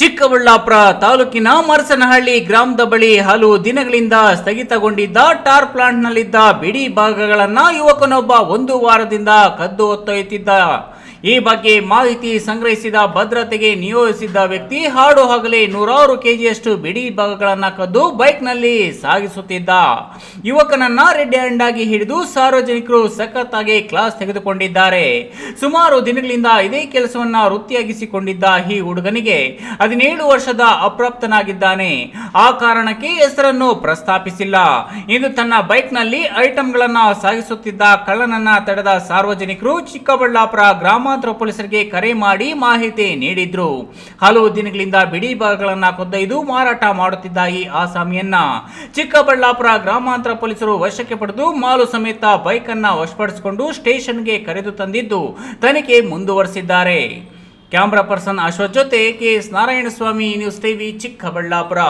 ಚಿಕ್ಕಬಳ್ಳಾಪುರ ತಾಲೂಕಿನ ಮರಸನಹಳ್ಳಿ ಗ್ರಾಮದ ಬಳಿ ಹಲವು ದಿನಗಳಿಂದ ಸ್ಥಗಿತಗೊಂಡಿದ್ದ ಟಾರ್ ಪ್ಲಾಂಟ್ನಲ್ಲಿದ್ದ ಬಿಡಿ ಭಾಗಗಳನ್ನು ಯುವಕನೊಬ್ಬ ಒಂದು ವಾರದಿಂದ ಕದ್ದು ಹೊತ್ತೊಯ್ಯುತ್ತಿದ್ದ ಈ ಬಗ್ಗೆ ಮಾಹಿತಿ ಸಂಗ್ರಹಿಸಿದ ಭದ್ರತೆಗೆ ನಿಯೋಜಿಸಿದ್ದ ವ್ಯಕ್ತಿ ಹಾಡು ಹಗಲೇ ನೂರಾರು ಕೆಜಿಯಷ್ಟು ಬಿಡಿ ಭಾಗಗಳನ್ನು ಕದ್ದು ಬೈಕ್ನಲ್ಲಿ ಸಾಗಿಸುತ್ತಿದ್ದ. ಯುವಕನನ್ನ ರೆಡ್ ಹ್ಯಾಂಡ್ ಆಗಿ ಹಿಡಿದು ಸಾರ್ವಜನಿಕರು ಸಖತ್ತಾಗಿ ಕ್ಲಾಸ್ ತೆಗೆದುಕೊಂಡಿದ್ದಾರೆ. ಸುಮಾರು ದಿನಗಳಿಂದ ಇದೇ ಕೆಲಸವನ್ನ ವೃತ್ತಿಯಾಗಿಸಿಕೊಂಡಿದ್ದ ಈ ಹುಡುಗನಿಗೆ ಹದಿನೇಳು ವರ್ಷದ ಅಪ್ರಾಪ್ತನಾಗಿದ್ದಾನೆ. ಆ ಕಾರಣಕ್ಕೆ ಹೆಸರನ್ನು ಪ್ರಸ್ತಾಪಿಸಿಲ್ಲ. ಇಂದು ತನ್ನ ಬೈಕ್ನಲ್ಲಿ ಐಟಂಗಳನ್ನ ಸಾಗಿಸುತ್ತಿದ್ದ ಕಳ್ಳನನ್ನ ತಡೆದ ಸಾರ್ವಜನಿಕರು ಚಿಕ್ಕಬಳ್ಳಾಪುರ ಗ್ರಾಮಾಂತರ ಪೊಲೀಸರಿಗೆ ಕರೆ ಮಾಡಿ ಮಾಹಿತಿ ನೀಡಿದ್ರು. ಹಲವು ದಿನಗಳಿಂದ ಬಿಡಿ ಭಾಗಗಳನ್ನ ಕೊದ್ದೊಯ್ದು ಮಾರಾಟ ಮಾಡುತ್ತಿದ್ದ ಈ ಆಸಾಮಿಯನ್ನ ಚಿಕ್ಕಬಳ್ಳಾಪುರ ಗ್ರಾಮಾಂತರ ಪೊಲೀಸರು ವಶಕ್ಕೆ ಪಡೆದು ಮಾಲು ಸಮೇತ ಬೈಕ್ ಅನ್ನ ವಶಪಡಿಸಿಕೊಂಡು ಸ್ಟೇಷನ್ಗೆ ಕರೆದು ತಂದಿದ್ದು ತನಿಖೆ ಮುಂದುವರೆಸಿದ್ದಾರೆ. ಕ್ಯಾಮ್ರಾ ಪರ್ಸನ್ ಅಶ್ವಥ್ ಜೊತೆ K S Narayanaswamy news TV Chikkaballapur.